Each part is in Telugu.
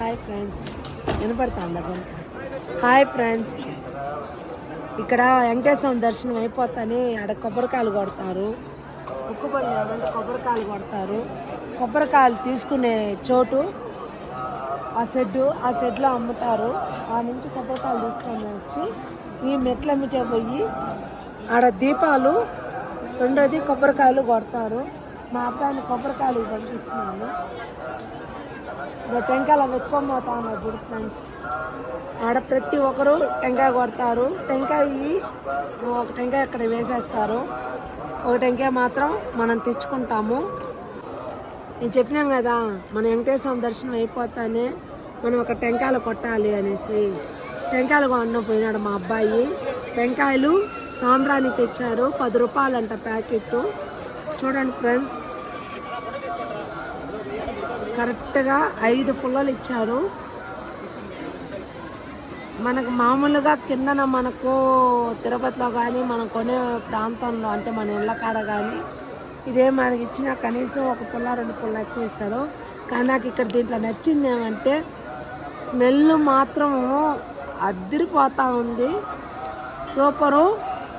హాయ్ ఫ్రెండ్స్ వినపడుతుందా? హాయ్ ఫ్రెండ్స్ ఇక్కడ వెంకటేశ్వరం దర్శనం అయిపోతానే ఆడ కొబ్బరికాయలు కొడతారు. ఉక్కుపల్లి అంటే కొబ్బరికాయలు కొడతారు. కొబ్బరికాయలు తీసుకునే చోటు ఆ షెడ్డు ఆ షెడ్లో అమ్ముతారు. ఆ నుంచి కొబ్బరికాయలు తీసుకొని వచ్చి ఈ మెట్ల మీటే పోయి ఆడ దీపాలు రెండోది కొబ్బరికాయలు కొడతారు. మా అబ్బాయిని కొబ్బరికాయలు పంపించినాను టెంకాయలు అవి ఎక్కువ పోతా ఉన్నాయి ఇప్పుడు ఫ్రెండ్స్ ఆడ ప్రతి ఒక్కరు టెంకాయ కొడతారు. టెంకాయ ఒక టెంకాయ అక్కడ వేసేస్తారు. ఒక టెంకాయ మాత్రం మనం తెచ్చుకుంటాము. నేను చెప్పినాం కదా మన వెంకటేశ్వరం దర్శనం అయిపోతానే మనం ఒక టెంకాయలు కొట్టాలి అనేసి. టెంకాయలు కొన్న పోయినాడు మా అబ్బాయి. టెంకాయలు సాంబ్రాణి తెచ్చారు. పది రూపాయలంట ప్యాకెట్ చూడండి ఫ్రెండ్స్ కరెక్ట్గా ఐదు పుల్లలు ఇచ్చారు. మనకు మామూలుగా కిందన మనకు తిరుపతిలో కానీ మనం కొనే ప్రాంతంలో అంటే మన ఇళ్ళ కాడ కానీ ఇదే మనకి ఇచ్చిన కనీసం ఒక పుల్ల రెండు పుల్ల ఎక్కువ ఇస్తారు. కానీ నాకు ఇక్కడ దీంట్లో నచ్చింది ఏమంటే స్మెల్ మాత్రం అద్దరిపోతూ ఉంది. సూపరు.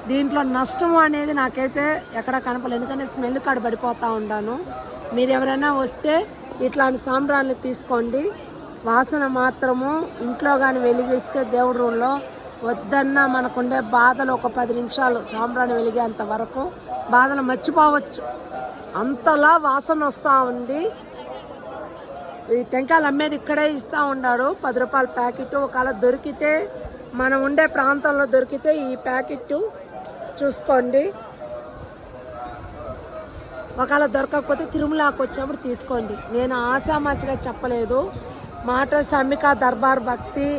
దీంట్లో నష్టం అనేది నాకైతే ఎక్కడ కనపలేదు ఎందుకంటే స్మెల్ కాడ పడిపోతూ ఉంటాను మీరు ఎవరైనా వస్తే ఇట్లాంటి సాంబ్రాన్ని తీసుకోండి. వాసన మాత్రము ఇంట్లో కానీ వెలిగిస్తే దేవుడి రూమ్లో వద్దన్నా మనకుండే బాధలు ఒక పది నిమిషాలు సాంబ్రాన్ని వెలిగేంత వరకు బాధలు మర్చిపోవచ్చు. అంతలా వాసన వస్తూ ఉంది. ఈ టెంకాయలు అమ్మేది ఇక్కడే ఇస్తూ ఉన్నాడు. పది రూపాయల ప్యాకెట్ ఒకవేళ దొరికితే మనం ఉండే ప్రాంతంలో దొరికితే ఈ ప్యాకెట్ చూసుకోండి. ఒకవేళ దొరకకపోతే తిరుమలకు వచ్చినప్పుడు తీసుకోండి. నేను ఆశామాసిగా చెప్పలేదు. మాట సమిక దర్బార్ భక్తి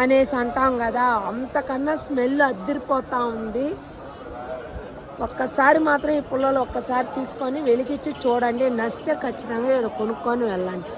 అనేసి అంటాం కదా అంతకన్నా స్మెల్ అద్దరిపోతూ ఉంది. ఒక్కసారి మాత్రం ఈ పుల్లలు ఒక్కసారి తీసుకొని వెలిగించి చూడండి. నస్తే ఖచ్చితంగా ఇక్కడ కొనుక్కొని వెళ్ళండి.